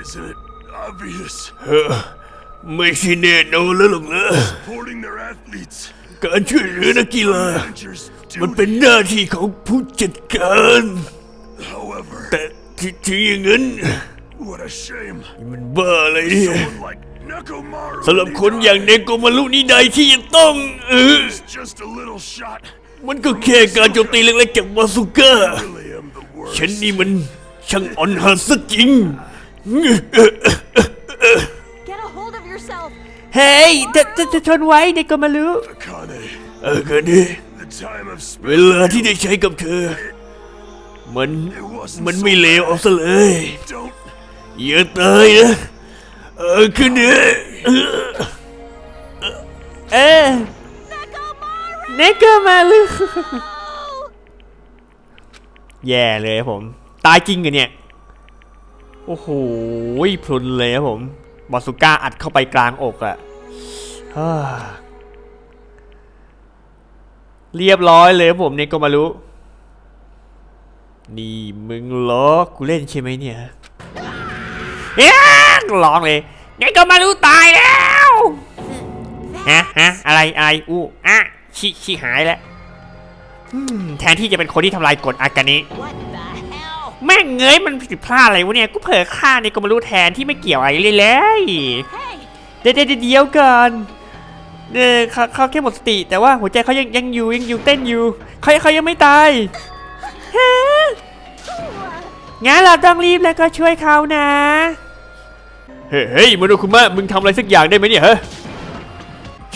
Isn't it obvious? เออไม่ใช่แน่นอนแล้วหรอกนะ Supporting their athletes, การช่วยเหลือนักกีฬา managers มัน do เป็นหน้าที่ของผู้จัดการ However, แต่ที่ที่อย่างนั้น what a shame. มันบ้าอะไรเนี่ย Someone like Nekomaru สำหรับคนอย่างเนโกมารุนี่ใดที่จะต้องเออ is just a little shot. มันก็แค่การโจมตีเล็กๆจากวาสุก้า Really am the worst. ฉันนี่มัน ช่างอ่อนหัดซะจริง Get a hold of yourself. เฮ้ยจะจะจะทนไว้เด็กก็มารู้ Akane, เออกันนี่ the time of เว spent ลาที่ได้ใช้กับเธอ มัน it wasn't มัน so ไม่เลวเอา bad. ซะเลย Don't อย่าตายนะ เออกันนี่เออเออ Nekomaru! เด็กก็มารู้ แย่เลยครับผม ตายจริงเหรอเนี่ย โอ้โหพลุนเลยครับผม บอสุก้าอัดเข้าไปกลางอกอะฮ่าเรียบร้อยเลยผมเนี่ยก็มารู้นี่มึงล้อกูเล่นใช่ไหมเนี่ยเอ๊ะร้องเลยเนี่ยก็มารู้ตายแล้วฮะฮะอะไรอะไรอู้อะชิชิหายแล้วแทนที่จะเป็นคนที่ทำลายกฎอากาเน แม่งเงยมันผิดพลาดอะไรวะเนี่ยกูเผลอฆ่าในก็ไม่รู้แทนที่ไม่เกี่ยวอะไรเลยเลยเดี๋ยวเดี๋ยวเดียวก่อนเออเขาเขาแค่หมดสติ แต่ว่าหัวใจเขายังยังอยู่ยังอยู่เต้นอยู่เขาเขายังไม่ตายฮงั้นเราต้องรีบแล้วก็ช่วยเขานะ เฮ้ยมโนคุมะมึงทำอะไรสักอย่างได้ไหมเนี่ยฮะ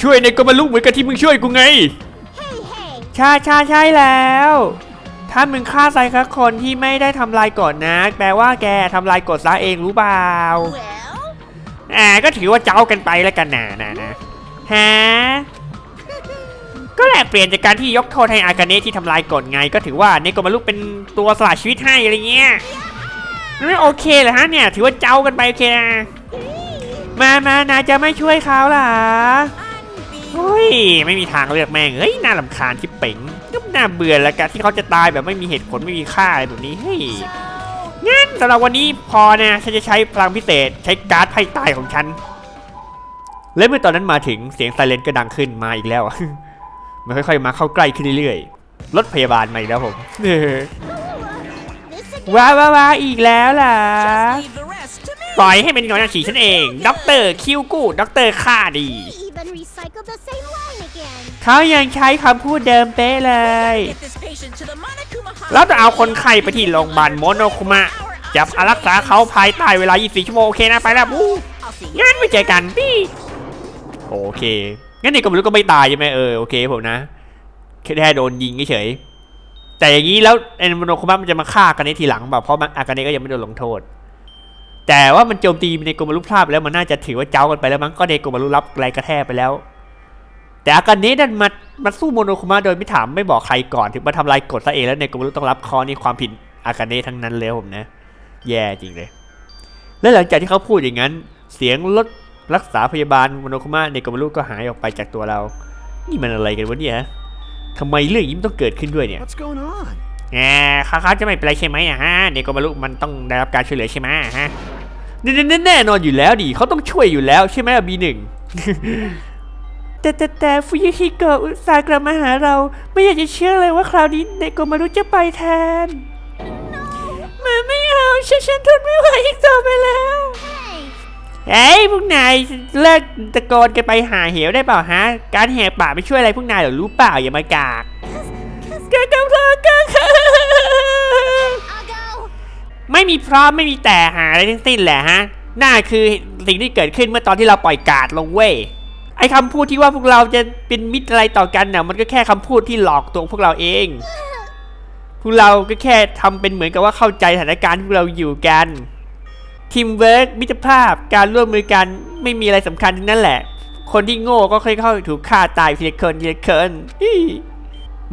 ช่วยในก็มาลุกเหมือนกับที่มึงช่วยกูไงใช่ใช่ใช่แล้ว ถ้ามึงฆ่าใครสักคนที่ไม่ได้ทำลายกฎนะ แปลว่าแกทำลายกฎซะเองรู้เปล่า Well, อ่าก็ถือว่าเจ้ากันไปแล้วกันนะนะนะฮะก็แหลกเปลี่ยนจากการที่ยกโทษให้อากาเนะที่ทำลายกฎไง ก็ถือว่าเนโกมารุเป็นตัวสละชีวิตให้อะไรเงี้ยไม่โอเคเหรอฮะเนี่ย ถือว่าเจ้ากันไปโอเคนะมามานายจะไม่ช่วยเขาเหรอ unbe- เฮ้ย ไม่มีทางเลือกแม่ง เฮ้ย น่าลำคาญที่เป๋ง ก็น่าเบื่อแล้วกันที่เขาจะตายแบบไม่มีเหตุผลไม่มีค่าอะไรแบบนี้เฮ้ยงั้นสำหรับวันนี้พอนะฉันจะใช้พลังพิเศษใช้การ์ดไพ่ตายของฉัน และเมื่อตอนนั้นมาถึงเสียงไซเรนก็ดังขึ้นมาอีกแล้วมันค่อยๆมาเข้าใกล้ขึ้นเรื่อยๆรถพยาบาลมาอีกแล้วผมว้าวว้าวอีกแล้วล่ะปล่อยให้เป็นของฉีฉันเองด็อกเตอร์คิวกูด็อกเตอร์ฆ่าดี เขายังใช้คำพูดเดิมเป๊ะเลย Get this patient to the Monokuma เราจะเอาคนไข้ไปที่โรงพยาบาลโมโนคุมะจับอารักษาเขาภายใต้เวลา 24 ชั่วโมงโอเคนะไปแล้วบู I'll see you. งั้นไปเจอกันพี่ โอเค งั้นนี่ก็ไม่รู้ก็ไม่ตายใช่ไหมเออโอเคผมนะ แค่โดนยิงเฉยๆแต่อย่างนี้แล้วไอ้โมโนคุมะมันจะมาฆ่ากันในทีหลังแบบเพราะมันอากาเนะก็ยังไม่โดนลงโทษ แต่ว่ามันโจมตีในโกมารุพลาดไปแล้วมันน่าจะถือว่าเจ้ากันไปแล้วมั้งก็ในโกมารุรับแรงกระแทกไปแล้ว แต่อากาเนะดันมามาสู้โมโนคุมะโดยไม่ถามไม่บอกใครก่อนถึงมาทำลายกฎซะเองแล้วในโกมารุต้องรับคอนี่ความผิดอากาเนะทั้งนั้นเลยผมนะ แย่จริงเลย และหลังจากที่เขาพูดอย่างนั้น เสียงรถรักษาพยาบาลโมโนคุมะในโกมารุก็หายออกไปจากตัวเรา นี่มันอะไรกันวะเนี่ยทำไมเรื่องนี้มันต้องเกิดขึ้นด้วยเนี่ย What's going on? แหมเขาเขาจะไม่เป็นไรใช่ไหมอะฮะเนโกมารุมันต้องได้รับการช่วยเหลือใช่ไหมอะฮะแน่แน่แน่นอนอยู่แล้วดิเขาต้องช่วยอยู่แล้วใช่ไหมบีหนึ่ง แต่แต่แต่ฟุยุฮิโกะอุตส่าห์กลับมาหาเรา ไม่อยากจะเชื่อเลยว่าคราวนี้เนโกมารุจะไปแทนมาไม่เอาฉันฉันทนไม่ไหวอีกต่อไปแล้วเฮ้ยพวกนายเลิกตะโกนกันไปหาเหวได้เปล่าฮะ การแหกปากไม่ช่วยอะไรพวกนายหรอรู้เปล่าอย่ามากากกากำลังกากไม่มีพร้อมไม่มีแต่หาอะไรทั้งสิ้นแหละฮะน่าคือสิ่งที่เกิดขึ้นเมื่อตอนที่เราปล่อยกาดลงเว้ย ไอ้คำพูดที่ว่าพวกเราจะเป็นมิตรอะไรต่อกันน่ะมันก็แค่คำพูดที่หลอกตัวพวกเราเอง พวกเราก็แค่ทำเป็นเหมือนกับว่าเข้าใจสถานการณ์ที่พวกเราอยู่กันทีมเวิร์กมิตรภาพการร่วมมือกันไม่มีอะไรสำคัญทั้งนั้นแหละ คนที่โง่ก็ค่อยๆถูกฆ่าตายทีละคนทีละคน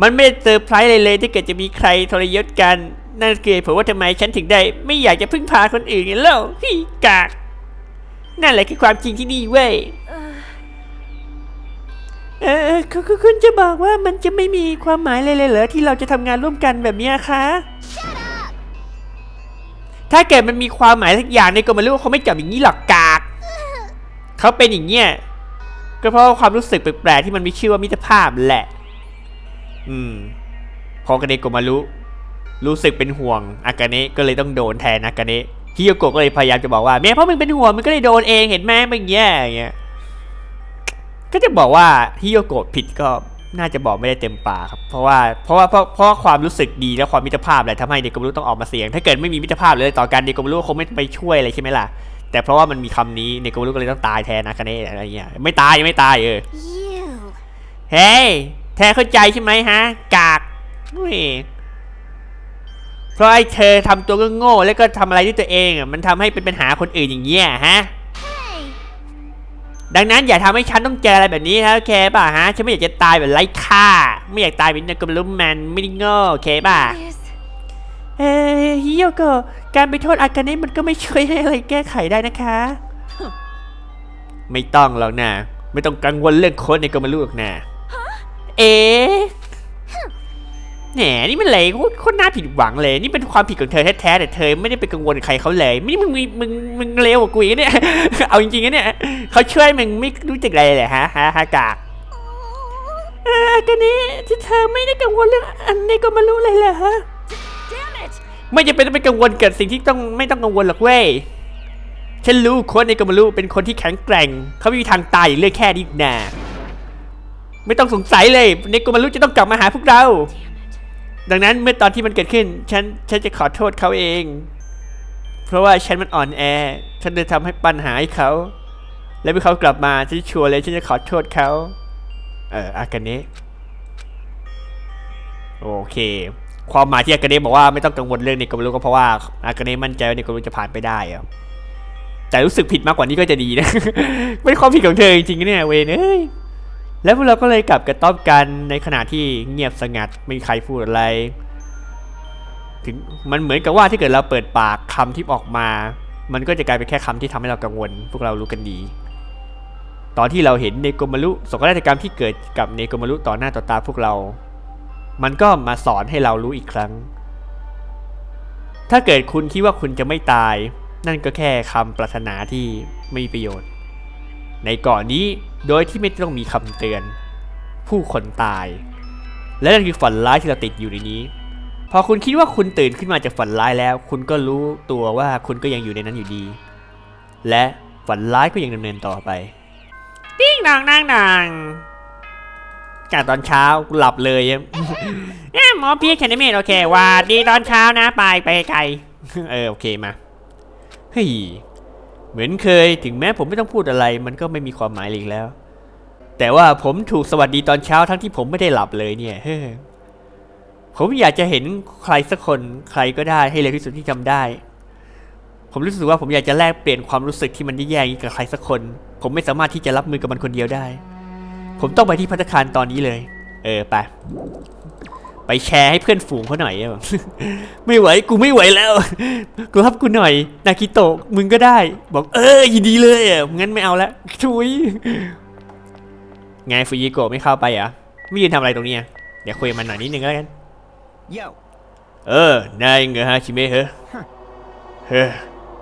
มันไม่ได้เซอร์ไพรส์เลยเลยถ้าเกิดจะมีใครทรยศกัน นั่นคือเหตุผลว่าทำไมฉันถึงได้ ไม่อยากจะพึ่งพาคนอื่นไงเล่าพี่กาก นั่นแหละคือความจริงที่นี่เว้ย เออคุณคุณคุณจะบอกว่ามันจะไม่มีความหมายเลยเลยเหรอที่เราจะทำงานร่วมกันแบบเนี้ยคะ ถ้าเกิดมันมีความหมายสักอย่างในกรมรู้เขาไม่จับอย่างนี้หรอกกาก เขาเป็นอย่างเงี้ยก็เพราะความรู้สึกแปลกๆที่มันมีชื่อว่ามิตรภาพแหละ อืม พอกาเนะโกมารุรู้สึกเป็นห่วงอากาเนะก็เลยต้องโดนแทนอากาเนะฮิโยโกะก็เลยพยายามจะบอกว่าแม่เพราะมึงเป็นห่วงมึงก็เลยโดนเองเห็นไหมมึงแย่อย่างเงี้ย ก็จะบอกว่าฮิโยโกะผิดก็น่าจะบอกไม่ได้เต็มปากครับ เพราะว่าเพราะว่าเพราะเพราะว่าความรู้สึกดีและความมิตรภาพแหละทำให้เด็กกรมรู้ต้องออกมาเสียง ถ้าเกิดไม่มีมิตรภาพเลยต่อกันเด็กกรมรู้คงไม่ไปช่วยอะไรใช่ไหมล่ะ แต่เพราะว่ามันมีคำนี้เด็กกรมรู้ก็เลยต้องตายแทนอาคาเนะอะไรเงี้ยไม่ตายไม่ตายเออ You. เฮ้ยแทนเข้าใจใช่ไหมฮะ กากเว้ยเพราะไอ้เธอทำตัวก็โง่แล้วก็ทำอะไรด้วยตัวเองอะมันทำให้เป็นปัญหาคนอื่นอย่างเงี้ยฮะ Hey. ดังนั้นอย่าทำให้ฉันต้องเจออะไรแบบนี้นะโอเคป่ะฮะฉันไม่อยากจะตายแบบไร้ค่า ไม่อยากตายเป็นนักกำลังแมนไม่ได้โง่โอเคป่ะ Yes. เอ้ยฮิโยโกะการไปโทษอากาเนะมันก็ไม่ช่วยให้อะไรแก้ไขได้นะคะ ไม่ต้องหรอกนะ ไม่ต้องกังวลเรื่องโค้ดในกรมลูกนะ เอ๊ะ แหนนี่มันเลยโคตรโคตรน่าผิดหวังเลย นี่เป็นความผิดของเธอแท้ๆแต่เธอไม่ได้ไปกังวลใครเขาเลยไม่มึงมึงมึงเลวกว่ากูอีกเนี่ย เอาจริงๆนะเนี่ยเขาช่วยมึงไม่รู้จักอะไรเลยฮะฮะฮะกากเออกาเนะที่เธอไม่ได้กังวลเรื่องอันในกรมลูกเลยเหรอฮะไม่จำเป็นต้องไปกังวลเกับสิ่งที่ต้องไม่ต้องกังวลหรอกเว้ยฉันรู้โค้ดในกรมรู้เป็นคนที่แข็งแกร่ง เขาไม่มีทางตายเรื่องแค่นี้นะไม่ต้องสงสัยเลยในกรมรู้จะต้องกลับมาหาพวกเรา ดังนั้นเมื่อตอนที่มันเกิดขึ้น ฉันฉันจะขอโทษเขาเอง เพราะว่าฉันมันอ่อนแอ ฉันเลยทำให้ปัญหาให้เขา และเมื่อเขากลับมาฉันชัวร์เลยฉันจะขอโทษเขา เอออากาเนะโอเค ความหมายที่อากาเนะบอกว่าไม่ต้องกังวลเรื่องในกรมรู้ก็เพราะว่าอากาเนะมั่นใจว่าในกรมรู้จะผ่านไปได้อะแต่รู้สึกผิดมากกว่านี้ก็จะดีนะเป็นความผิดของเธอจริงๆเนี่ยเวนเอ้ย แล้วพวกเราก็เลยกลับกระต๊อบกันในขณะที่เงียบสงัดไม่มีใครพูดอะไร ถึงมันเหมือนกับว่าถ้าเกิดเราเปิดปากคำที่ออกมา มันก็จะกลายเป็นแค่คำที่ทำให้เรากังวล พวกเรารู้กันดี ตอนที่เราเห็นเนโกมารุสกนาฏกรรมที่เกิดกับเนโกมารุต่อหน้าต่อตาพวกเรา มันก็มาสอนให้เรารู้อีกครั้ง ถ้าเกิดคุณคิดว่าคุณจะไม่ตาย นั่นก็แค่คำปรารถนาที่ไม่มีประโยชน์ ในเกาะนี้โดยที่ไม่ต้องมีคำเตือน ผู้คนตาย และนั่นคือฝันร้ายที่เราติดอยู่ในนี้ พอคุณคิดว่าคุณตื่นขึ้นมาจากฝันร้ายแล้ว คุณก็รู้ตัวว่าคุณก็ยังอยู่ในนั้นอยู่ดี และฝันร้ายก็ยังดำเนินต่อไปปิ้งนางนางนางจากตอนเช้ากูหลับเลยอะเอ้ยหมอพี่แคนเมดโอเคว่าดีตอนเช้านะไปไปไกล เออโอเคมาเฮ้ย เหมือนเคยถึงแม้ผมไม่ต้องพูดอะไร มันก็ไม่มีความหมายเลยอีกแล้ว แต่ว่าผมถูกสวัสดีตอนเช้าทั้งที่ผมไม่ได้หลับเลยเนี่ยเฮ้ยผมอยากจะเห็นใครสักคนใครก็ได้ให้เร็วที่สุดที่ทำได้ ผมรู้สึกว่าผมอยากจะแลกเปลี่ยนความรู้สึกที่มันแย่ๆกับใครสักคน ผมไม่สามารถที่จะรับมือกับมันคนเดียวได้ ผมต้องไปที่พัตตาคารตอนนี้เลย เออไป ไปแชร์ให้เพื่อนฝูงเขาหน่อยอะแบบไม่ไหวกูไม่ไหวแล้วกูรับกูหน่อย นาคิโตะมึงก็ได้ บอกเออยินดีเลยอะงั้นไม่เอาละชุยไงฟูยิโกะไม่เข้าไปอะไม่ยืนทำอะไรตรงนี้อะเดี๋ยวคุยกับมันหน่อยนิดนึงแล้วกัน Yo, เออนายเงฮาชิเมะเฮ้เฮ้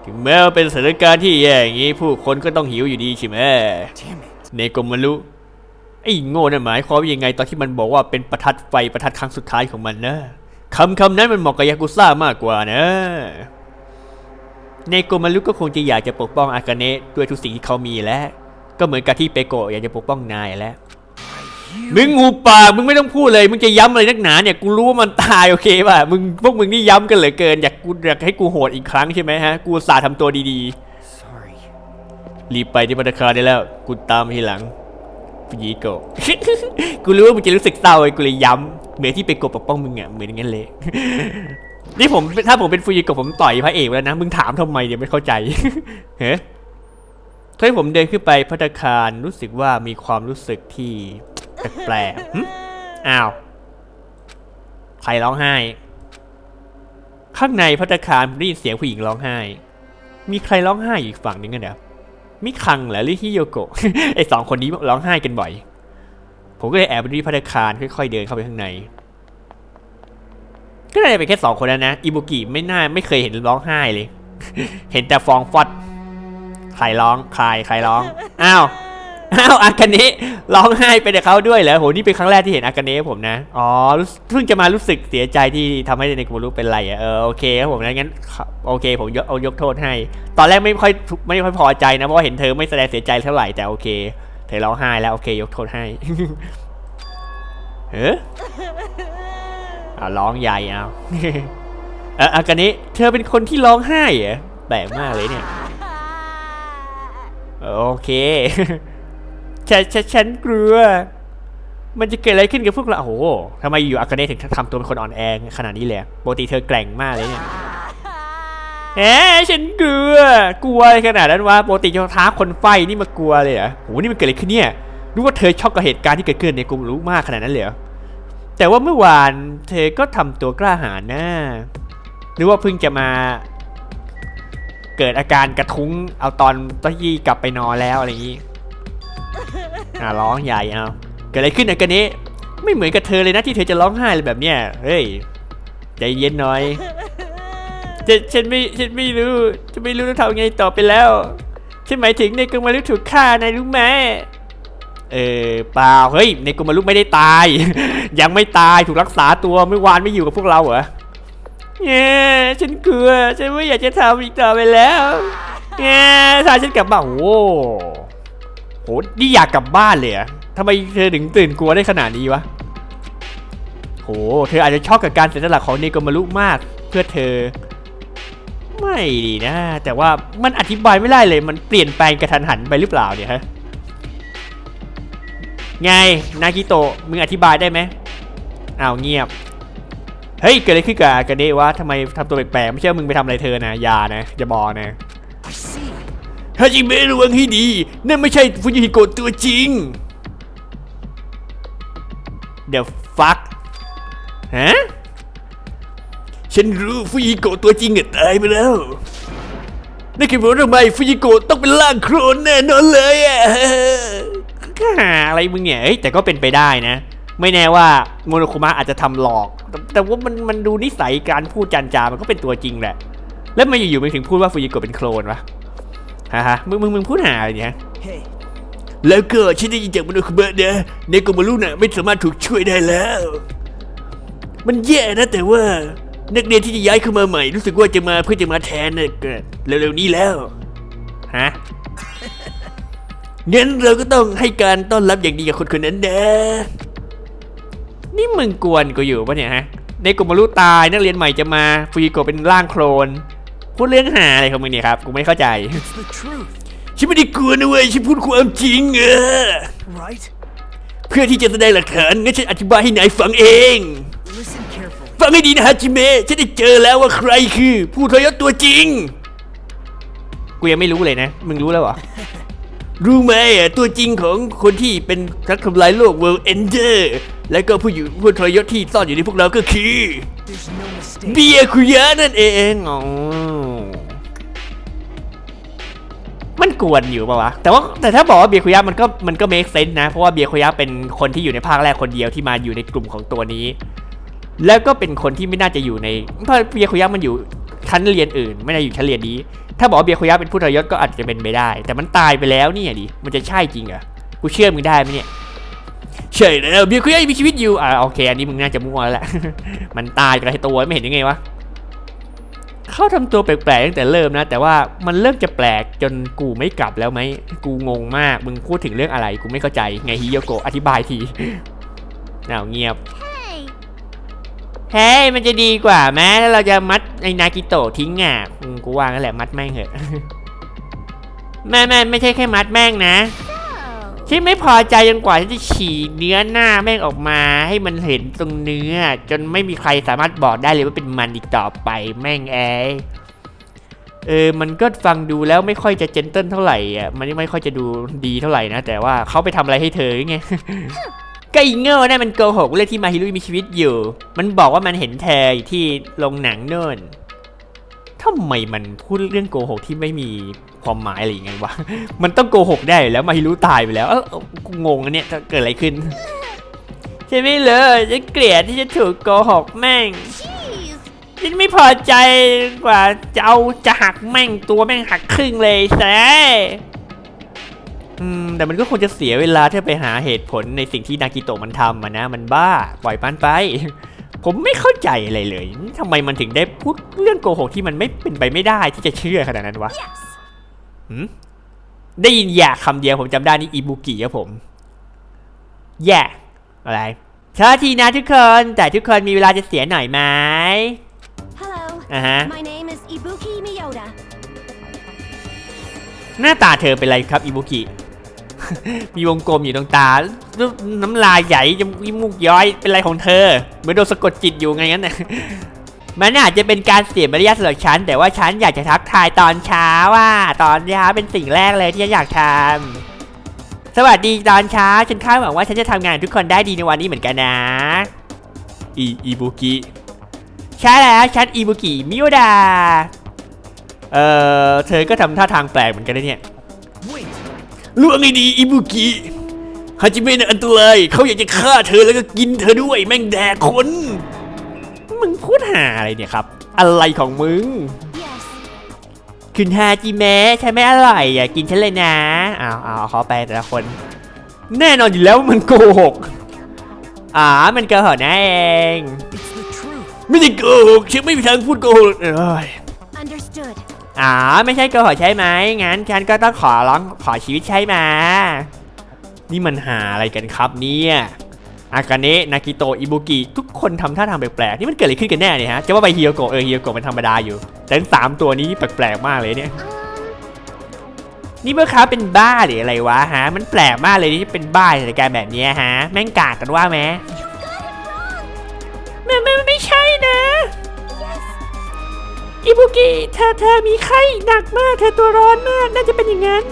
ถึงแม้ว่าเป็นสถานการณ์ที่แย่อย่างนี้ผู้คนก็ต้องหิวอยู่ดีใช่ไหม damn it. เนโกมารุ ไอ้โง่นั่นหมายความว่ายังไงตอนที่มันบอกว่าเป็นประทัดไฟประทัดครั้งสุดท้ายของมันนะคำคำนั้นมันเหมาะกับยากุซ่ามากกว่านะเนโกมารุก็คงจะอยากจะปกป้องอากาเนะด้วยทุกสิ่งที่เขามีแล้ว ก็เหมือนกับที่เปโกะอยากจะปกป้องนายแล้วมึงหูปากมึงไม่ต้องพูดเลย มึงจะย้ำอะไรนักหนาเนี่ยกูรู้ว่ามันตายโอเคป่ะมึงพวกมึงนี่ย้ำกันเหลือเกินอยากกูอยากให้กูโหดอีกครั้งใช่ไหมฮะกูสาทำตัวดีๆรีบไปที่พัตตาคารได้แล้ว กูตามทีหลัง ฟูจิโกะกูรู้ว่ามึงจะรู้สึกเศร้าไอ้กูเลยย้ำเหมือนที่เปโกะปกป้องมึงอะเหมือนอย่างนั้นเลยนี่ผมถ้าผมเป็นฟูจิโกะผมต่อยพระเอกแล้วนะมึงถามทำไมเนี่ยไม่เข้าใจเฮ้ตอนที่ผมเดินขึ้นไปพัตตาคารรู้สึกว่ามีความรู้สึกที่แปลกๆอ้าวใครร้องไห้ ข้างในพัตตาคารผมได้ยินเสียงผู้หญิงร้องไห้ มีใครร้องไห้อีกฝั่งนึงกันเดี๋ยว มิคังเหรอหรือฮิโยโกะไอสองคนนี้ร้องไห้กันบ่อย ผมก็เลยแอบไปที่พัตตาคารค่อยๆเดินเข้าไปข้างใน ก็น่าจะเป็นแค่สองคนนั้นนะอิบุกิไม่น่าไม่เคยเห็นร้องไห้เลย เห็นแต่ฟองฟอดใครร้องใครใครร้อง อ้าว อ้าวอากาเนะร้องไห้ไปกับเขาด้วยเหรอโหนี่เป็นครั้งแรกที่เห็นอากาเนะผมนะอ๋อเพิ่งจะมารู้สึกเสียใจที่ทำให้ในกุมรุเป็นไรอะเออโอเคครับผมงั้นโอเค ผมยกเอายกโทษให้ ตอนแรกไม่ค่อยไม่ค่อยพอใจนะเพราะเห็นเธอไม่แสดงเสียใจเท่าไหร่แต่โอเค เธอร้องไห้แล้วโอเค ยกโทษให้เฮ้ออะร้องใหญ่เอาเอออากาเนะเธอเป็นคนที่ร้องไห้เหรอแปลกมากเลยเนี่ยโอเค ฉันฉันฉันกลัว มันจะเกิดอะไรขึ้นกับพวกเราโอ้โหทำไมอยู่อากาเนะถึงทำตัวเป็นคนอ่อนแอขนาดนี้เลยปกติเธอแกร่งมากเลยเนี่ยแหมฉันกลัว กลัวอะไรขนาดนั้นวะปกติจะท้าคนไฟนี่มากลัวเลยเหรอโหนี่มันเกิดอะไรขึ้นเนี่ยรู้ว่าเธอช็อกกับเหตุการณ์ที่เกิดขึ้นในกรุงรู้มากขนาดนั้นเลยเหรอแต่ว่าเมื่อวานเธอก็ทำตัวกล้าหาญนะหรือว่าเพิ่งจะมา เกิดอาการกระทุ้งเอาตอนตอนที่กลับไปนอนแล้วอะไรอย่างนี้ อะร้องใหญ่เอาเกิดอะไรขึ้นอะกันนี้ ไม่เหมือนกับเธอเลยนะที่เธอจะร้องไห้เลยแบบเนี้ยเฮ้ยใจเย็นหน่อยฉันฉันไม่ฉันไม่รู้ฉันไม่รู้จะทำไงต่อไปแล้วฉันหมายถึงในกรมลุกถูกฆ่านายรู้ไหมเออเปล่าเฮ้ยในกรมลุกไม่ได้ตาย ยังไม่ตายถูกรักษาตัวเมื่อวานไม่อยู่กับพวกเราเหรอเนี่ยฉันกลัวฉันไม่อยากจะทำอีกต่อไปแล้วเนี่ยถ้าฉันกลับบ้านโอ้ โหนี่อยากกลับบ้านเลยอะทำไมเธอถึงตื่นกลัวได้ขนาดนี้วะโห เธออาจจะชอกกับการเสียสละของเนโกมารุมากเพื่อเธอ ไม่ดีนะ แต่ว่ามันอธิบายไม่ได้เลย มันเปลี่ยนแปลงกระทันหันไปหรือเปล่าเนี่ยฮะ ไง นากิโตะมึงอธิบายได้ไหมอ้าวเงียบ เฮ้ย เกิดอะไรขึ้นกับอากาเนะวะทำไมทำตัวแปลกๆ ไม่ใช่ว่ามึงไปทำอะไรเธอนะ อย่านะ อย่าบอนะ ฮาจิเมะระวังให้ดี นั่นไม่ใช่ฟุจิฮิโกะตัวจริง The fuck ฮะ ฉันรู้ฟุจิฮิโกะตัวจริงอะตายไปแล้วนั่นคือเพราะทำไมฟุจิโกะต้องเป็นร่างโครนแน่นอนเลยอะก็หาอะไรมึงเนี่ยแต่ก็เป็นไปได้นะ ไม่แน่ว่าโมโนคุมะอาจจะทำหลอก แต่แต่ว่ามันมันดูนิสัยการพูดจันจามันก็เป็นตัวจริงแหละ แล้วมันอยู่ๆมันถึงพูดว่าฟูจิโกะเป็นโคลนวะ ฮะฮะมึงมึงมึงพูดหาอะไรเนี่ย Hey, แล้วก็ฉันได้ยินจากมโนคุเบะนะเนโกมารุน่ะไม่สามารถถูกช่วยได้แล้ว มันแย่นะแต่ว่านักเรียนที่จะย้ายเข้ามาใหม่ รู้สึกว่าจะมาเพื่อจะมาแทนนะเกิดเร็วๆนี้แล้วฮะงั้นเราก็ต้องให้การต้อนรับอย่างดีกับคนคนนั้นนะนี่มึงกวนกูอยู่ปะเนี่ยฮะในกลุ่มมารุตายนักเรียนใหม่จะมาฟูจิโกะเป็นร่างโคลน พูดเรื่องหาอะไรของมึงเนี่ยครับ กูไม่เข้าใจ it's the truth, ฉันไม่ได้กลัวนะเว้ยฉันพูดความจริงเออ right? เพื่อที่จะแสดงหลักฐานงั้นฉันอธิบายให้นายฟังเอง Listen carefully. ฟังให้ดีนะฮาจิเมะฉันได้เจอแล้วว่าใครคือ ผู้ทรยศตัวจริง กูยังไม่รู้เลยนะ มึงรู้แล้วเหรอ รู้ไหมอะตัวจริงของคนที่เป็นนักทำลายโลก World Ender และก็ผู้อยู่ผู้ทรยศที่ซ่อนอยู่ในพวกเราก็คือ There's no mistake. เบียร์คุยะนั่นเองอ๋อ มันกวนอยู่ปะวะ แต่ว่าแต่ถ้าบอกว่าเบียคุยะมันก็มันก็เมคเซน s ์นะ เพราะว่าเบียคุยะเป็นคนที่อยู่ในภาคแรกคนเดียวที่มาอยู่ในกลุ่มของตัวนี้ แล้วก็เป็นคนที่ไม่น่าจะอยู่ในเพราะเบียคุยะมันอยู่ชั้นเรียนอื่น ไม่ได้อยู่ชั้นเรียนนี้ ถ้าบอกว่าเบียคุยะเป็นผู้ทรยศก็อาจจะเป็นไปได้ แต่มันตายไปแล้วเนี่ยดิ มันจะใช่จริงเหรอ กูเชื่อมึงได้ไหมเนี่ยใช่แล้วเบียคุยะยังมีชีวิตอยู่ อ่าโอเค อันนี้มึงน่าจะมั่วแล้วแหละ มันตายไปกับไอ้ตัวไม่เห็นยังไงวะ เขาทำตัวแปลกๆตั้งแต่เริ่มนะ แต่ว่ามันเริ่มจะแปลกจนกูไม่กลับแล้วไหม กูงงมาก มึงพูดถึงเรื่องอะไร กูไม่เข้าใจ ไงฮิโยโกะอธิบายทีเอาเงียบ Hey! เฮ้ย มันจะดีกว่าแม้แล้วเราจะมัดไอ้นากิโตะทิ้งอะอืมกูว่างั้นแหละมัดแม่งเหอะแม่แม่ไม่ใช่แค่มัดแม่งนะ ที่ไม่พอใจจนกว่าที่จะฉีกเนื้อหน้าแม่งออกมา ให้มันเห็นตรงเนื้อ จนไม่มีใครสามารถบอกได้เลยว่าเป็นมันอีกต่อไปแม่งแอเออ มันก็ฟังดูแล้วไม่ค่อยจะเจนเติ้ลเท่าไหร่อะ มันไม่ค่อยจะดูดีเท่าไหร่นะ แต่ว่าเขาไปทำอะไรให้เธอไง ก็อีโง่นั่นมันโกหกเรื่องที่มาฮิรุยมีชีวิตอยู่ มันบอกว่ามันเห็นเธออยู่ที่โรงหนังโน่นทำไมมันพูดเรื่องโกหกที่ไม่มี ความหมายอะไรย่างเงี้ยวะ มันต้องโกหกได้แล้วมาฮิรุตายไปแล้ว เออกูงงอันเนี้ยจะเกิดอะไรขึ้นใช่ไหมเลยฉันเกลียดที่จะถูกโกหกแม่งฉันไม่พอใจกว่าจะเอาจะหักแม่งตัวแม่งหักครึ่งเลยแซ่อืมแต่มันก็คงจะเสียเวลาถ้าไปหาเหตุผลในสิ่งที่นากิโตะมันทำอะนะ มันบ้าปล่อยมันไป ผมไม่เข้าใจอะไรเลยทำไมมันถึงได้พูดเรื่องโกหกที่มันไม่เป็นไปไม่ได้ที่จะเชื่อขนาดนั้นวะ Yes. หืมได้ยินอยากคำเดียวผมจำได้นี่อิบุกิครับผม แย่อะไรโทษทีนะทุกคน แต่ทุกคนมีเวลาจะเสียหน่อยไหม Hello. อ่าฮะ My name is Ibuki Miyota. หน้าตาเธอเป็นไรครับอิบุกิ มีวงกลมอยู่ตรงตาแล้วน้ำลายใหญ่จมูกย้อย เป็นไรของเธอ เหมือนโดนสะกดจิตอยู่ไงงั้นน่ะ มันอาจจะเป็นการเสียมารยาทสำหรับฉัน แต่ว่าฉันอยากจะทักทายตอนเช้าว่าตอนเช้าเป็นสิ่งแรกเลยที่ฉันอยากทำสวัสดีตอนเช้าฉันคาดหวังว่าฉันจะทำงานกับทุกคนได้ดีในวันนี้เหมือนกันนะอีอีบุกิใช่แล้วฉันอีบุกิมิโอดาเอ่อเธอก็ทำท่าทางแปลกเหมือนกันนะเนี่ย Wait. ล่วงไอ้ดีอิบุกิฮาจิเมะน่ะอันตรายเขาอยากจะฆ่าเธอแล้วก็กินเธอด้วยแม่งแดกคน มึงพูดหาอะไรเนี่ยครับ อะไรของมึง Yes. คุณฮาจิเมะใช่ไหมอร่อยอะกินฉันเลยนะอ้าวอ้าวเขาไปแต่ละคน แน่นอนอยู่แล้วว่ามันโกหกอ๋อมันโกหกนะเอง It's the truth. ไม่ได้โกหกฉันไม่มีทางพูดโกหกเอ้ย Understood. อ๋อไม่ใช่โกหกใช่ไหมงั้นฉันก็ต้องขอร้องขอชีวิตใช่ไหมนี่มันหาอะไรกันครับเนี่ย อากาเนะนากิโตะอิบุกิทุกคนทำท่าทางแปลกๆนี่มันเกิดอะไรขึ้นกันแน่เนี่ยฮะจะว่าไปเฮียโกะเออเฮียโกะมันธรรมดาอยู่ แต่ทั้งสามตัวนี้แปลกๆมากเลยเนี่ย Um, นี่เมื่อค้าเป็นบ้าหรืออะไรวะฮะมันแปลกมากเลยที่เป็นบ้าในการแบบเนี้ยฮะแม่งกากกันว่าไหม you got it wrong. แม่ไม่ไม่ใช่นะ Yes. อิบุกิเธอเธอมีไข้หนักมากเธอตัวร้อนมากน่าจะเป็นอย่างนั้น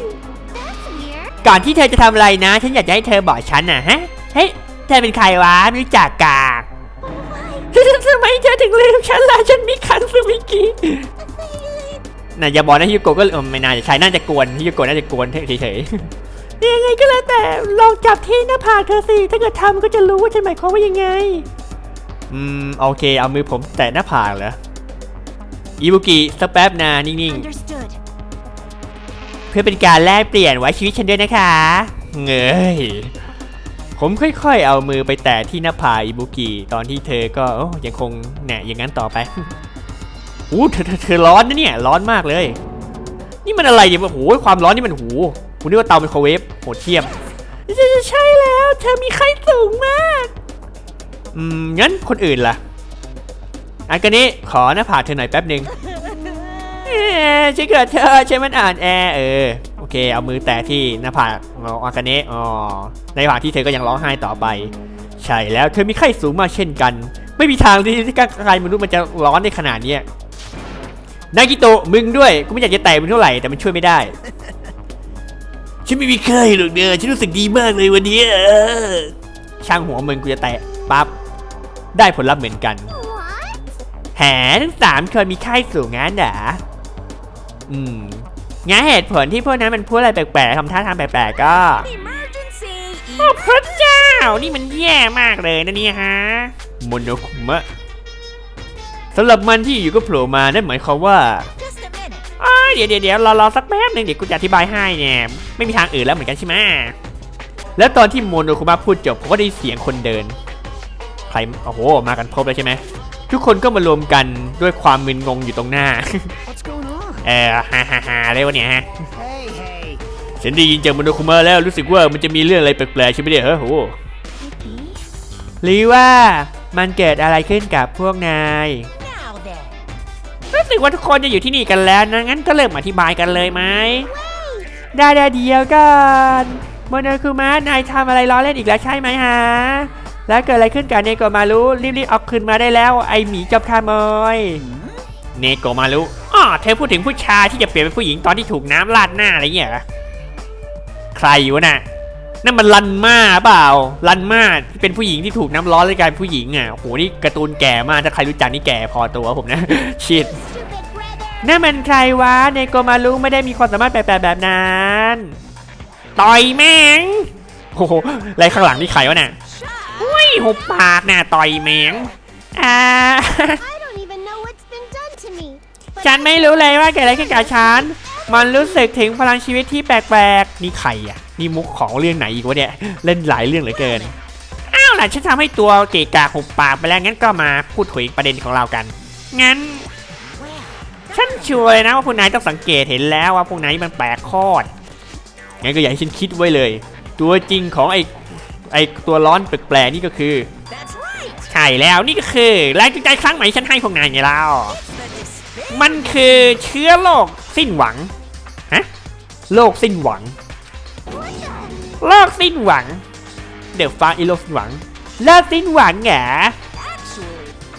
That's weird. ก่อนที่เธอจะทำอะไรนะ ฉันอยากจะให้เธอบอกฉันนะฮะเฮ้ย เธอเป็นใครวะไม่รู้จักกาก Why? ทำไมเธอถึงลืมฉันล่ะฉันมีคันซูมิกิน่าอย่าบอกนะฮิโกะก็เออไม่น่าจะใช่น่าจะกวนฮิโกะน่าจะกวนเฉยๆยังไงก็แล้วแต่ลองจับที่หน้าผากเธอสิถ้าเกิดทำก็จะรู้ว่าฉันหมายความว่ายังไง อืมโอเค เอามือผมแตะหน้าผากเหรออิบุกิสักแป๊บนะนิ่ง Understood. ๆเพื่อเป็นการแลกเปลี่ยนไว้ชีวิตฉันด้วยนะคะ เงย ผมค่อยๆ เอามือไปแตะที่หน้าผากอิบุกิตอนที่เธอก็อยังคงแหนะอย่างนั้นต่อไปอู้เธอเธอเธอร้อนนะเนี่ยร้อนมากเลย นี่มันอะไรเนี่ยโอ้โหความร้อนนี่มันโอ้โหคุณนึกว่าเตาไมโคเวฟโหดเทียมใช่แล้ว เธอมีไข้สูงมากอืมงั้นคนอื่นล่ะ อันกันนี้ขอหน้าผากเธอหน่อยแป๊บหนึ่งเอ๊ะฉันเกิดเธอใช่มันอ่านแอเออ โอเค เอามือแตะที่หน้าผากอ๋ออากาเนะอ๋อในขณะที่เธอก็ยังร้องไห้ต่อไป ใช่แล้วเธอมีไข้สูงมากเช่นกัน ไม่มีทางที่ที่ร่างกายมนุษย์มันจะร้อนในขนาดเนี้ยนากิโตะมึงด้วยกูไม่อยากจะแตะมึงเท่าไหร่แต่มันช่วยไม่ได้ฉันไม่มีไข้หรอกเด้อฉันรู้สึกดีมากเลยวันเนี้ยเออช่างหัวมึงกูจะแตะปั๊บได้ผลลัพธ์เหมือนกัน What? แหมทั้งสามคนมีไข้สูงงั้นเหรออืม งั้นเหตุผลที่พวกนั้นมันพูดอะไรแปลกๆทำท่าทางแปลกๆก็โอ้พระเจ้า นี่มันแย่มากเลยนะเนี่ยฮะโมโนคุมะสำหรับมันที่อยู่ก็โผล่มานั่นหมายความว่าเดี๋ยวเดี๋ยวเดี๋ยวรอรอสักแป๊บหนึงเดี๋ยวกูจะอธิบายให้เนี่ยไม่มีทางอื่นแล้วเหมือนกันใช่ไหมแล้วตอนที่โมโนคุมะพูดจบผมก็ได้เสียงคนเดินใครโอ้โหมากันครบเลยใช่ไหมทุกคนก็มารวมกันด้วยความมึนงงอยู่ตรงหน้า What's going? เออฮ่าฮ่าฮ่าอะไรวะเนี่ยฮะ Hey, hey. ฉันได้ยินจากโมโนคุมะแล้วรู้สึกว่ามันจะมีเรื่องอะไรแปลกๆใช่ไหมเนี่ยเฮ้ยโห Could be. หรือว่ามันเกิดอะไรขึ้นกับพวกนาย Now then. รู้สึกว่าทุกคนจะอยู่ที่นี่กันแล้วนะงั้นก็เริ่มอธิบายกันเลยไหมได้ได้เดียวกันโมโนคุมะนายทำอะไรล้อเล่นอีกแล้วใช่ไหมฮะแล้วเกิดอะไรขึ้นกับเนโกมารุรีบๆเอาคืนมาได้แล้ว ไอหมีจอบขโมย เนโกมารุอ๋อเธอพูดถึงผู้ชายที่จะเปลี่ยนเป็นผู้หญิงตอนที่ถูกน้ำราดหน้าอะไรเงี้ยเหรอใครวะน่ะนั่นมันลันมาเปล่าลันมาที่เป็นผู้หญิงที่ถูกน้ำร้อนเลยกลายเป็นผู้หญิงอะโหนี่การ์ตูนแก่มากถ้าใครรู้จักนี่แก่พอตัวผมนะชิดนั่นมันใครวะเนโกมารุไม่ได้มีความสามารถแปลกๆแบบนั้นต่อยแม่งโอ้โหอะไรข้างหลังนี่ใครวะเนี่ยอุ้ยหุบปากน่ะต่อยแมงอ่า ฉันไม่รู้เลยว่าเกิดอะไรขึ้นกับฉัน มันรู้สึกถึงพลังชีวิตที่แปลกๆ นี่ใครอะ นี่มุกของเรื่องไหนอีกวะเนี่ย เล่นหลายเรื่องเหลือเกิน อ้าวล่ะฉันทำให้ตัวเกะกะหุบปากไปแล้วงั้นก็มาพูดคุยประเด็นของเรากัน งั้น ฉันชัวร์เลยนะว่าพวกนายต้องสังเกตเห็นแล้วว่าพวกนายมันแปลกโคตรงั้นก็อย่าให้ฉันคิดไว้เลย ตัวจริงของไอ้ไอ้ตัวร้อนแปลกๆนี่ก็คือ That's right. ใช่แล้วนี่ก็คือแรงจูงใจครั้งใหม่ที่ฉันให้พวกนายไงเล่า The despair. มันคือเชื้อโรคสิ้นหวัง ฮะ โรคสิ้นหวัง โรคสิ้นหวัง เดี๋ยวฟังอีโรคสิ้นหวัง โรคสิ้นหวังเหรอ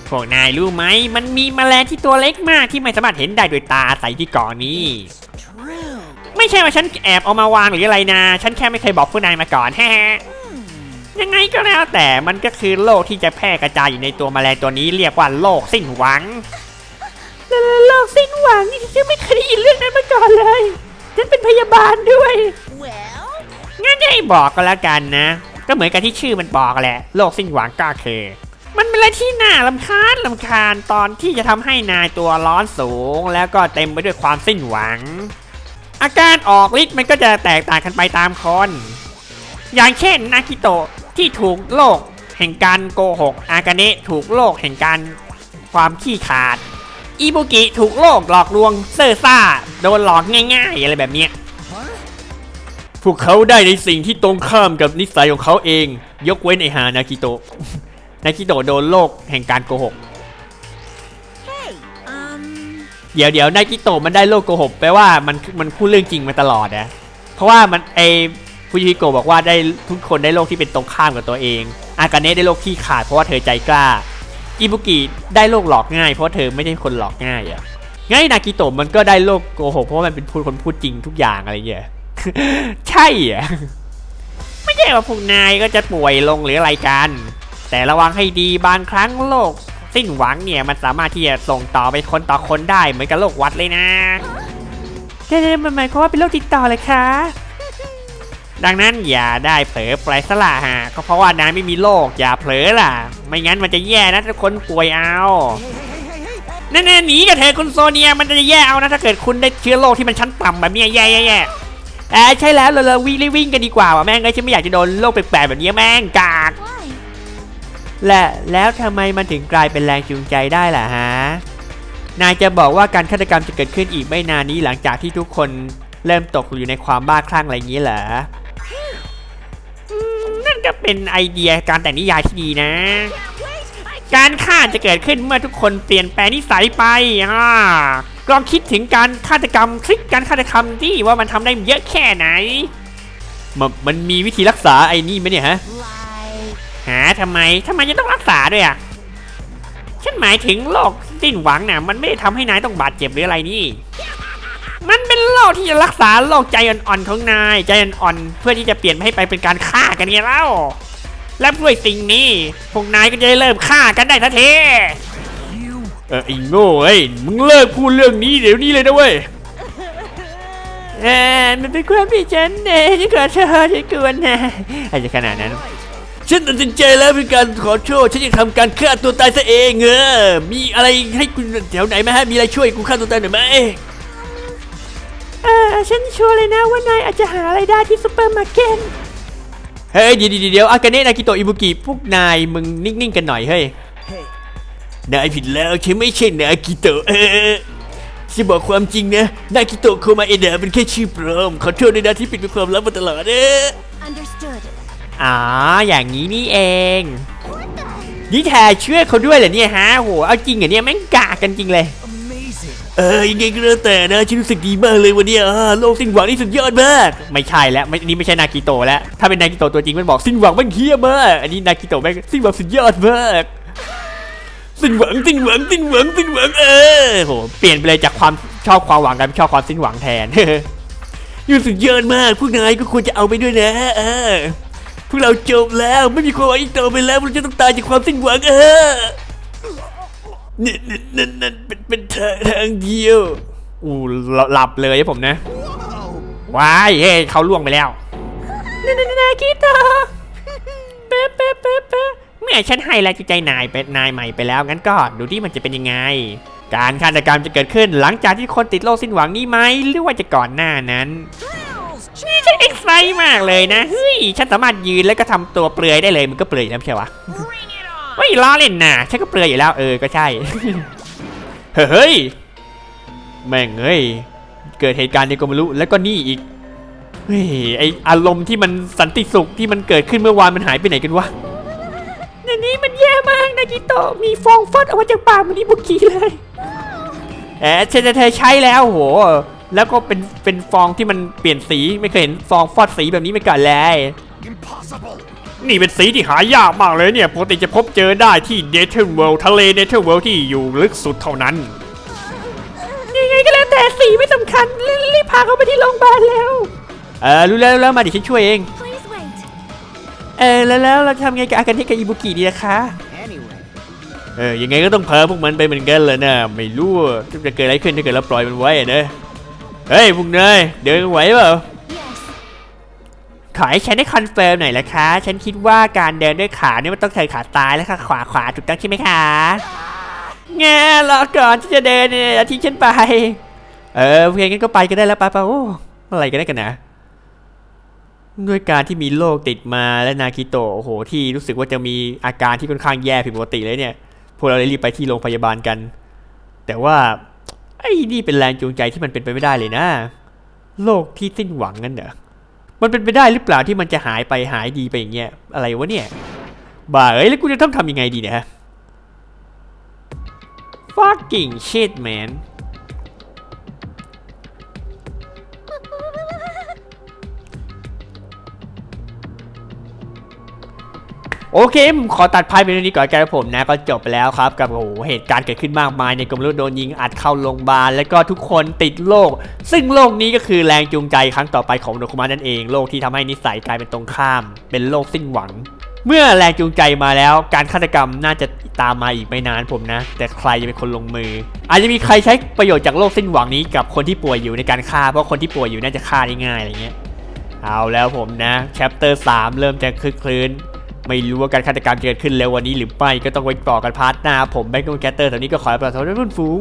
พวกนายรู้ไหม มันมีแมลงที่ตัวเล็กมากที่ไม่สามารถเห็นได้ด้วยตาใส่ที่ก่อนนี้ ไม่ใช่ว่าฉันแอบเอามาวางหรืออะไรนะ ฉันแค่ไม่เคยบอกผู้นายมาก่อนแฮะยังไงก็แล้วแต่มันก็คือโรคที่จะแพร่กระจายอยู่ในตัวแมลงตัวนี้เรียกว่าโรคสิ้นหวัง โรคสิ้นหวังนี่ฉันไม่เคยได้ยินเรื่องนั้นมาก่อนเลย ฉันเป็นพยาบาลด้วย Well, งั้นจะให้บอกก็แล้วกันนะ ก็เหมือนกับที่ชื่อมันบอกแหละโรคสิ้นหวังก็คือ มันเป็นอะไรที่น่าลำคาญลำคาญตอนที่จะทำให้นายตัวร้อนสูง แล้วก็เต็มไปด้วยความสิ้นหวัง อาการออกฤทธิ์มันก็จะแตกต่างกันไปตามคน อย่างเช่นนากิโตะที่ถูกโรคแห่งการโกหก อากาเนะถูกโรคแห่งการความขี้ขาด อิบุกิถูกโรคหลอกลวงเซ่อซ่า โดนหลอกง่ายๆ อะไรแบบเนี้ยพวกเขาได้ในสิ่งที่ตรงข้ามกับนิสัยของเขาเอง ยกเว้นไอฮานากิโตะนากิโตะโดนโรคแห่งการโกหก hey, um, เดี๋ยวเดี๋ยวนากิโตะมันได้โรคโกหกแปลว่ามันมันพูดเรื่องจริงมาตลอดนะ เพราะว่ามันไอฟูจิฮิโกะบอกว่าได้ทุกคนได้โรคที่เป็นตรงข้ามกับตัวเอง อากาเนะได้โรคขี้ขาดเพราะว่าเธอใจกล้า อิบุกิได้โรคหลอกง่ายเพราะเธอไม่ใช่คนหลอกง่ายอะงั้นไอ้นากิโตะมันก็ได้โรคโกหกเพราะว่ามันเป็นพูดคนพูดจริงทุกอย่างอะไรเงี้ยใช่อะไม่ใช่ว่าพวกนายก็จะป่วยลงหรืออะไรกัน แต่ระวังให้ดีบางครั้งโรคสิ้นหวังเนี่ยมันสามารถที่จะส่งต่อไปคนต่อคนได้เหมือนกับโรควัดเลยนะเจ๊มันหมายความว่าเป็นโรคติดต่อเลยคะ ดังนั้นอย่าได้เผลอไปสละฮะก็เพราะว่านายไม่มีโรคอย่าเผลอล่ะ ไม่งั้นมันจะแย่นะถ้าคนป่วยเอาแน่ๆหนีกับเธอคุณโซเนียมันจะแย่เอานะถ้าเกิดคุณได้เชื้อโรคที่มันชั้นต่ำแบบนี้แย่แย่แย่เอ้ยใช่แล้วเราเราวิ่งรีบวิ่งกันดีกว่าว่ะแม่งเลยฉันไม่อยากจะโดนโรคแปลกๆแบบนี้แม่งกากและแล้วทำไมมันถึงกลายเป็นแรงจูงใจได้ล่ะฮะนายจะบอกว่าการฆาตกรรมจะเกิดขึ้นอีกไม่นานนี้หลังจากที่ทุกคนเริ่มตกอยู่ในความบ้าคลั่งอะไรอย่างนี้เหรอ มนั่นก็เป็นไอเดียการแต่งนิยายที่ดีนะ การฆ่าจะเกิดขึ้นเมื่อทุกคนเปลี่ยนแปลงนิสัยไปอ่าลองคิดถึงการฆาตกรรมทริคการฆาตกรรมที่ว่ามันทำได้เยอะแค่ไหนมันมันมีวิธีรักษาไอ้นี่ไหมเนี่ยฮะ Like, หาทำไมทำไมจะต้องรักษาด้วยอะฉันหมายถึงโรคสิ้นหวังน่ะ มันไม่ได้ทำให้นายต้องบาดเจ็บหรืออะไรนี่ มันเป็นโรคที่จะรักษาโรคใจอ่อนๆของนายใจอ่อนๆเพื่อที่จะเปลี่ยนให้ไปเป็นการฆ่ากันไงเล่าและด้วยสิ่งนี้พวกนายก็จะได้เริ่มฆ่ากันได้ทันทีเออไอ้โง่เอ้ยมึงเลิกพูดเรื่องนี้เดี๋ยวนี้เลยนะเว้ยเออมันเป็นความผิดฉันเองฉันขอโทษฉันกวนนะอาจจะขนาดนั้นฉันตัดสินใจแล้วเป็นการขอโทษฉันจะทำการฆ่าตัวตายซะเองเออมีอะไรให้กูแถวไหนไหมฮะมีอะไรช่วยกูฆ่าตัวตายหน่อยไหม เออฉันชัวร์เลยนะว่านายอาจจะหาอะไรได้ที่ซุปเปอร์มาร์เก็ตเฮ้ยเดี๋ยวเดี๋ยวเดี๋ยวอากาเนะนากิโตะอิบุกิพวกนายมึงนิ่งๆกันหน่อยเฮ้ย Hey, นายผิดแล้วฉันไม่ใช่นากิโตะเออจะบอกความจริงนะนากิโตะโคมาเอเดะเป็นแค่ชื่อปลอมขอโทษด้วยนะที่ปิดเป็นความลับมาตลอดเออ understood. อ๋ออย่างนี้นี่เองนี่แทเชื่อเขาด้วยเหรอเนี่ยฮะโหเอาจริงเหรอเนี่ยแม่งกากกันจริงเลย amazing. เออยังไงก็แล้วแต่นะฉันรู้สึกดีมากเลยวันนี้อ่าโลกสิ้นหวังนี่สุดยอดมาก ไม่ใช่แล้วไม่นี่ไม่ใช่นากิโตะแล้ว ถ้าเป็นนากิโตะตัวจริงมันบอกสิ้นหวังม่งเฮี้ยมากอันนี้นากิโตะแม่งสิ้นหวังสุดยอดมากสิ้นหวังสิ้นหวังสิ้นหวังสิ้นหวังเออโหเปลี่ยนไปเลยจากความชอบความหวังกลายเป็นชอบความสิ้นหวังแทนยูสุดยอดมากพวกนายก็ควรจะเอาไปด้วยนะเออพวกเราจบแล้วไม่มีความหวังอีกต่อไปแล้วเราจะต้องตายจากความสิ้นหวังเออ นั่นนั่นนั่นนั่นเป็นเป็นทางทางเดียวอู้หลับเลยผมนะว้ายเฮ้ยเขาล่วงไปแล้วนากิโตะเป๊ะเป๊ะเป๊ะเป๊ะเมื่อฉันให้แรงจูงใจนายไปนายใหม่ไปแล้วงั้นก็ดูที่มันจะเป็นยังไง การฆาตกรรมจะเกิดขึ้นหลังจากที่คนติดโรคสิ้นหวังนี้ไหมหรือว่าจะก่อนหน้านั้น Thrills, นี่ฉันเอ็กไซต์มากเลยนะเฮ้ยฉันสามารถยืนแล้วก็ทำตัวเปลือยได้เลยมันก็เปลือยแล้วไม่ใช่วะ bring it on. เฮ้ยล้อเล่นน่ะฉันก็เปลือยอยู่แล้วเออก็ใช่ เฮ้ยแม่งเอ้ยเกิดเหตุการณ์ในก็ไม่รู้แล้วก็นี่อีกเฮ้ยไออารมณ์ที่มันสันติสุขที่มันเกิดขึ้นเมื่อวานมันหายไปไหนกันวะในนี้มันแย่มากนากิโตะมีฟองฟอดออกมาจากปากมันนี่บุกีเลยแอบเชนเธอใช้แล้วโหแล้วก็เป็นเป็นฟองที่มันเปลี่ยนสีไม่เคยเห็นฟองฟอดสีแบบนี้มาก่อนเลย Impossible! นี่เป็นสีที่หายากมากเลยเนี่ยปกติจะพบเจอได้ที่เนเธอร์เวิลด์ทะเลเนเธอร์เวิลด์ที่อยู่ลึกสุดเท่านั้นยังไงก็แล้วแต่สีไม่สำคัญรีบพาเขาไปที่โรงพยาบาลแล้วเออรู้แล้วรู้แล้วมาเดี๋ยวฉันช่วยเอง Please wait. เออแล้วแล้วเราทำไงกับอาการที่กับอิบุกิดีนะคะ Anyway. เออยังไงก็ต้องพาพวกมันไปเหมือนกันแหละนะไม่รู้ว่าจะเกิดอะไรขึ้นถ้าเกิดเราปล่อยมันไว้อะนะเฮ้ยพวกนายเดินไหวเปล่า Yes. ขอให้ฉันได้คอนเฟิร์มหน่อยละคะ ฉันคิดว่าการเดินด้วยขาเนี่ยมันต้องใช้ขาซ้ายและขาขวาขวาถูกต้องใช่ไหมคะแง่รอก่อนที่จะเดินเนี่ยอย่าทิ้งฉันไป เออโอเคงั้นก็ไปก็ได้แล้วไปไปโอ้อะไรกันได้กันนะ ด้วยการที่มีโรคติดมาและนากิโตโอ้โห ที่รู้สึกว่าจะมีอาการที่ค่อนข้างแย่ผิดปกติเลยเนี่ย พวกเราเลยรีบไปที่โรงพยาบาลกัน แต่ว่าไอ้นี่เป็นแรงจูงใจที่มันเป็นไปไม่ได้เลยนะโรคที่สิ้นหวังนั่นเหรอ มันเป็นไปได้หรือเปล่าที่มันจะหายไปหายดีไปอย่างเงี้ยอะไรวะเนี่ยบ้าเอ้ยแล้วกูจะต้องทำยังไงดีเนี่ยฮะ fucking shit man โอเค ขอตัดพายไปตรงนี้ก่อนแกผมนะ ก็จบไปแล้วครับ กับโอ้โหเหตุการณ์เกิดขึ้นมากมายในกรมรถโดนยิงอัดเข้าโรงพยาบาล แล้วก็ทุกคนติดโรคซึ่งโรคนี้ก็คือแรงจูงใจครั้งต่อไปของโดคุมานั่นเองโรคที่ทำให้นิสัยกลายเป็นตรงข้าม เป็นโรคสิ้นหวัง เมื่อแรงจูงใจมาแล้วการฆาตกรรมน่าจะตามมาอีกไม่นานผมนะ แต่ใครจะเป็นคนลงมือ อาจจะมีใครใช้ประโยชน์จากโรคสิ้นหวังนี้กับคนที่ป่วยอยู่ในการฆ่าเพราะคนที่ป่วยอยู่น่าจะฆ่าได้ง่ายอะไรเงี้ยเอาแล้วผมนะแชปเตอร์3เริ่มจะคลึกคลื้น ไม่รู้ว่าการฆาตกรรมจะเกิดขึ้นเร็ววันนี้หรือไม่ก็ต้องไว้ต่อกันพาร์ทหน้าผมแบ็กโนแคตเตอร์ตอนนี้ก็ขอลาไประสบทุกท่านฝูง